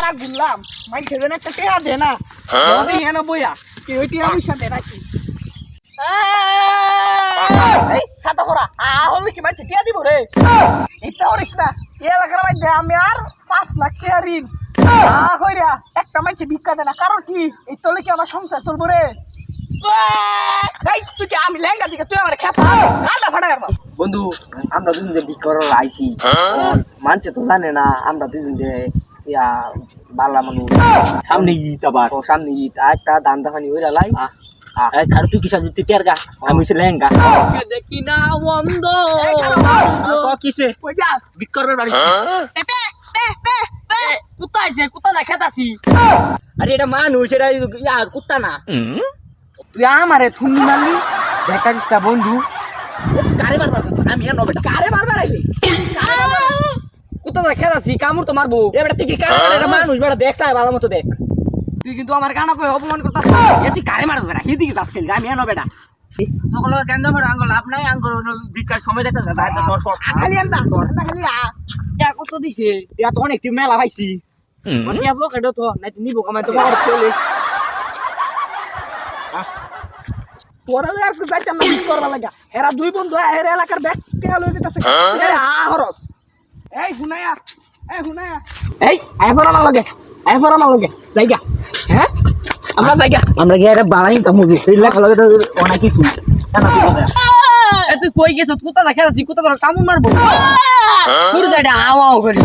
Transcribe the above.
সারা ঘুরলাম। যেন একটা টেয়া দে না। হেন বইয়া। কি ওই টেয়া পয়সা দে নাকি? এই সাতা পড়া আহলে কি মাইছে টেয়া দিব রে। এটা করিস না। এই এলাকার আমি আর পাঁচ লাখ ঋণ। হইরা একটা মাইছে ভিক্ষা দে না। কারণ কি? এই তলে কি আমার সংসার চলবো রে। এই তুই কি আমি লেঙ্গা দিকে তুই আমার খেপা? গালটা ফাটা করবা বন্ধু আমরা দুজন যে বিক্রি করার আইছি মানছে তো জানে না আমরা দুজন যে ইয়া বালা মানুষ। সামনে ঈদ আবার। ও সামনে ঈদ। আর একটা দান দাফানি হয়ে লাই তুই কিসা জুতি টের গা আমি হইছে লেহেঙ্গা। দেখি না বন্ধ। তো কিসে? কই বাড়ি। কুত্তা আইছে কুত্তা না খেতাছি। আরে এটা মানুষ এটা ইয়া কুত্তা না। তুই আমারে থুনি মারলি? দেখা দিস বন্ধু। কারে মারবার আমি কারে মারবার আইলি? কুত্তা না খেতাছি কামড় তো মারবো। এবারে তুই কি কারে মারে মানুষ বেটা দেখ তাই ভালো মতো দেখ। তুই কিন্তু আমার কানা কই অপমান করতাছ এ তুই কারে মারছ বেটা? হিদিকে যাস খেলি আমি আর নবেটা তখন কেন্দ্র ভরে আঙ্গুল লাভ নাই আঙ্গুল বিকার সময় দেখতে যা এটা সর সর খালি আন্দা খালি আ। ইয়া কত দিছে? এটা তো অনেক মেলা পাইছি। ইয়া ব্লক এটা তো নাই নিব কামাই তো বাবার চলে তোরা আর কি যাইতাম না মিস করবা লাগা। এরা দুই বন্ধু এরা এলাকার ব্যাগ টেয়া লয়ে যেতেছে এই আ হরস। এই হুনায়া এই হুনায়া। এই আইফোন আমার লগে আইফোন না লগে। জায়গা হ্যাঁ? আমরা জায়গা। আমরা গিয়ে এটা বাড়াই তা মুভি সেই লেখা লগে তো অনেক কিছু এ তুই কই গেছ কোথা দেখা যাচ্ছি কোথা তোর কামড় মারবো। পুরো এটা আও আও করি।